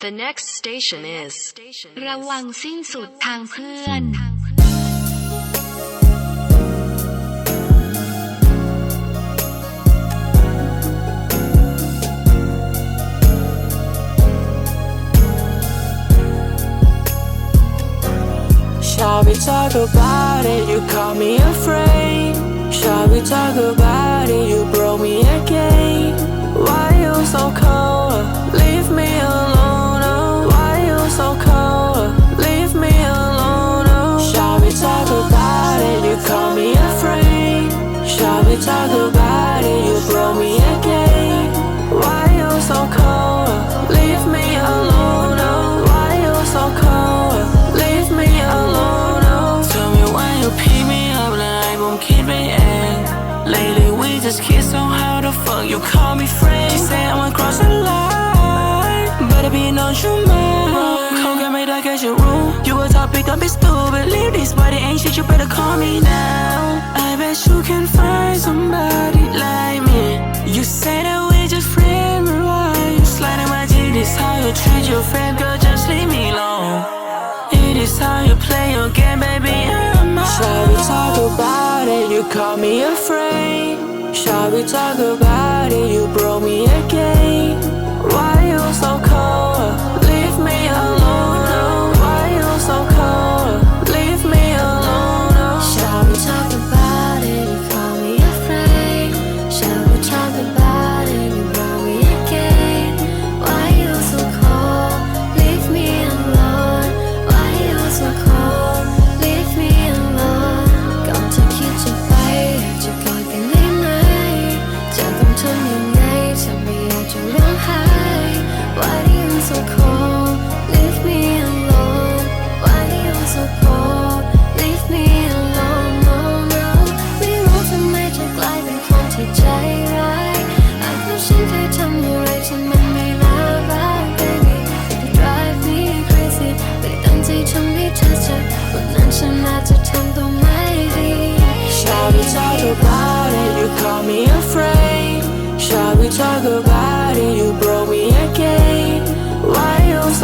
The next station is ระวังสิ้นสุดทางเพื่อน Shall we talk about it? You call me afraid. Shall we talk about it? You broke me your mind. Come get me like at your room. You a topic, don't be stupid. Leave this body ain't shit, you better call me now. I bet you can find somebody like me. You say that we just friends, but why you sliding my G? This how you treat your friend, girl, just leave me alone. It is how you play your game, baby. I'm out. Shall we talk about it? You call me afraid. Shall we talk about it? You broke me again. Why you so cold?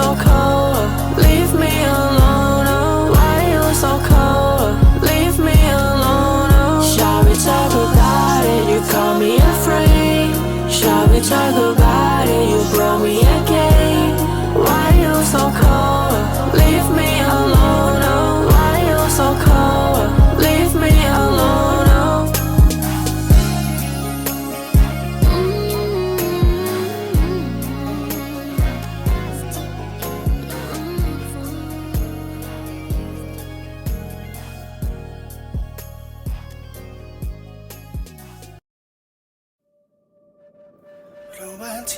come call.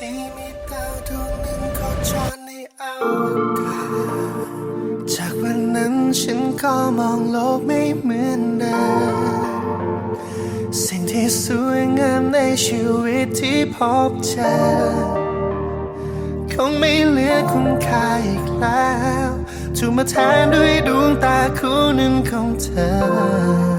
ที่มีดาวดวงหนึ่งโคจรในอวกาศจากวันนั้นฉันก็มองโลกไม่เหมือนเดิมสิ่งที่สวยงามในชีวิตที่พบเจอ คงไม่เหลือคุณค่าอีกแล้วถูกมาแทนด้วยดวงตาคู่หนึ่งของเธอ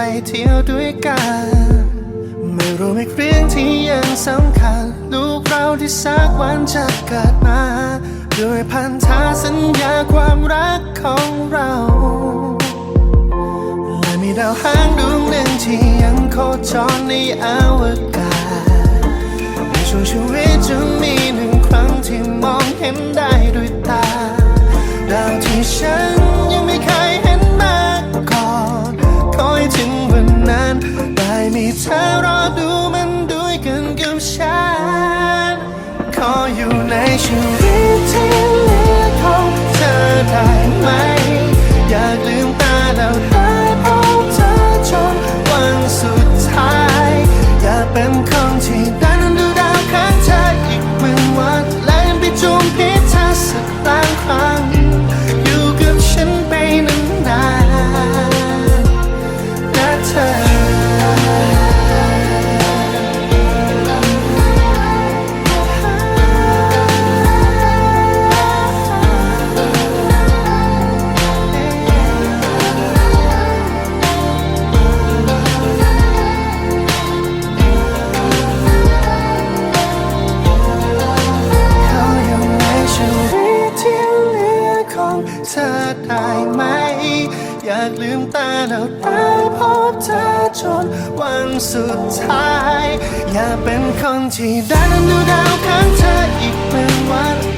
ไปเที่ยวด้วยกัน ไม่รู้อีกเรื่องที่ยังสำคัญ ลูกเราที่สักวันจะเกิดมา ด้วยพันธาสัญญาความรักของเราและมีดาวหางดวงหนึ่งที่ยังโคจรในอวกาศในช่วงชีวิตจะมีหนึ่งครั้งที่มองเห็นได้ สักล้านครั้ง อยากลืมตาแล้วได้พบเธอจนวันสุดท้าย อย่าเป็นคนที่ได้นั้นดูดาวข้างเธออีกเป็นวัน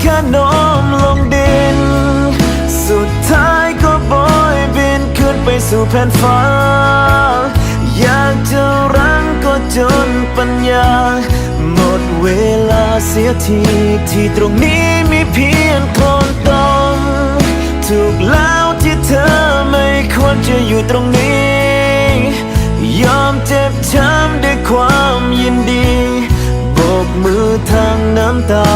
แค่น้มลงดิน สุดท้ายก็โบยบินขึ้นไปสู่แผ่นฟ้า อยากจะรั้งก็จนปัญญา หมดเวลาเสียทีที่ตรงนี้มีเพียงโคลนตมถูกแล้วที่เธอไม่ควรจะอยู่ตรงนี้ ยอมเจ็บช้ำด้วยความยินดี โบกมือทางน้ำตา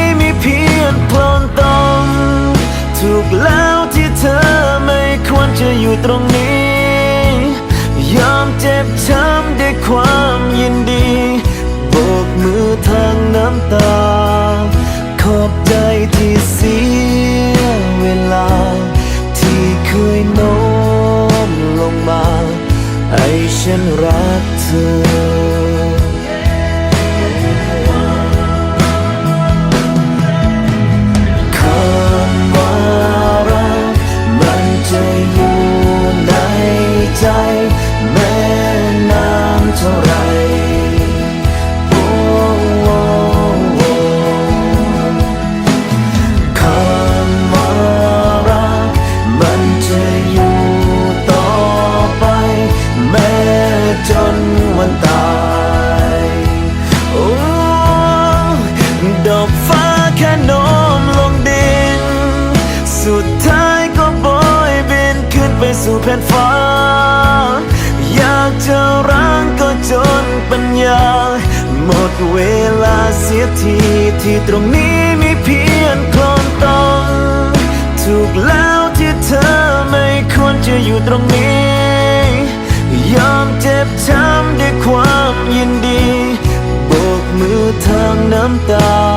ถูกแล้วที่เธอไม่ควรจะอยู่ตรงนี้ ยอมเจ็บช้ำด้วยความยินดีโบกมือทางน้ำตา ขอบใจที่เสียเวลา ที่เคยโน้มลงมาให้ฉันรักเธอ ผ่นฟ้า อยากจะร้งก็จนปัญญา หมดเวลาเสียทีที่ตรงนี้มีเพียงคลนตองถูกแล้วที่เธอไม่ควรจะอยู่ตรงนี้ ยอมเจ็บช้ำด้วยความยินดี โบกมือทางน้ำตา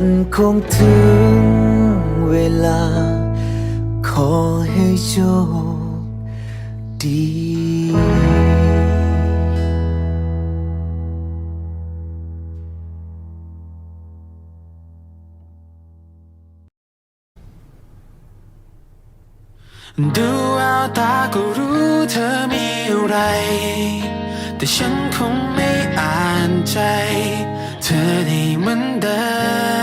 มันคงถึงเวลา ขอให้โชคดีดูแววตาก็รู้เธอมีอะไร แต่ฉันคงไม่อ่านใจ เธอได้เหมือนเดิม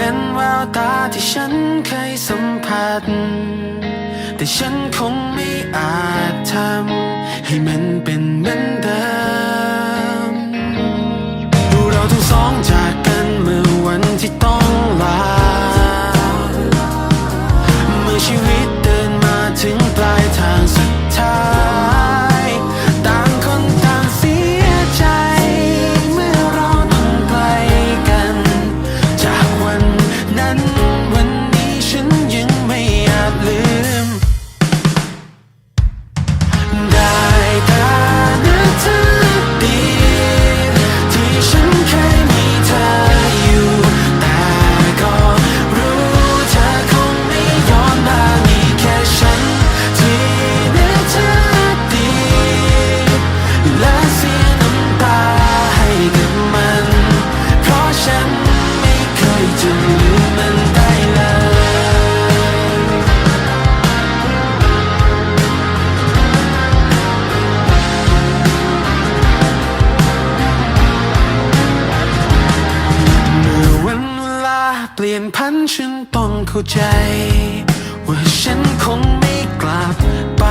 เป็นแววตาที่ฉันเคยสัมผัส แต่ฉันคงไม่อาจทำให้มันเป็นเหมือนเดิม ยนพันฉันต้องเข้าใจ ว่าฉันคงไม่กลับไป